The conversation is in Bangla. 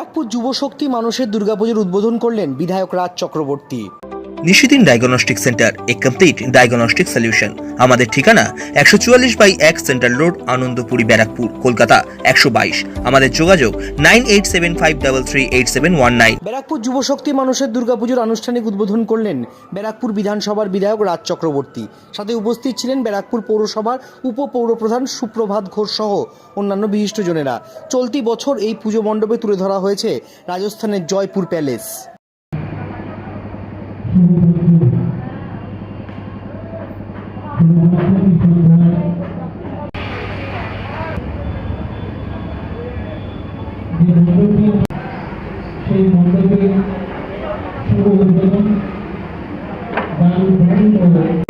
ব্যারাকপুর যুবশক্তি মানুষের দুর্গাপুজোর উদ্বোধন করলেন বিধায়ক রাজ চক্রবর্তী। নিশিদিন ডায়াগনস্টিক সেন্টার এ কমপ্লিট ডায়াগনস্টিক সলিউশন আমাদের ঠিকানা একশো চুয়াল্লিশ বাই এক সেন্ট্রাল রোড আনন্দপুরি, ব্যারাকপুর, কলকাতা, একশো বাইশ। আমাদের যোগাযোগ nine eight seven five double three eight seven one nine. Barrackpore যুবশক্তি মানুষের দুর্গাপুজোর আনুষ্ঠানিক উদ্বোধন করলেন ব্যারাকপুর বিধানসভার বিধায়ক রাজ চক্রবর্তী। সাথে উপস্থিত ছিলেন ব্যারাকপুর পৌরসভার উপপৌরপ্রধান সুপ্রভাত ঘোষ সহ অন্যান্য বিশিষ্টজনেরা। চলতি বছর এই পুজো মণ্ডপে তুলে ধরা হয়েছে রাজস্থানের জয়পুর প্যালেস। যে মণ্ডপটি সেই মণ্ডপে শুভ উদ্বোধন বা উদ্বোধন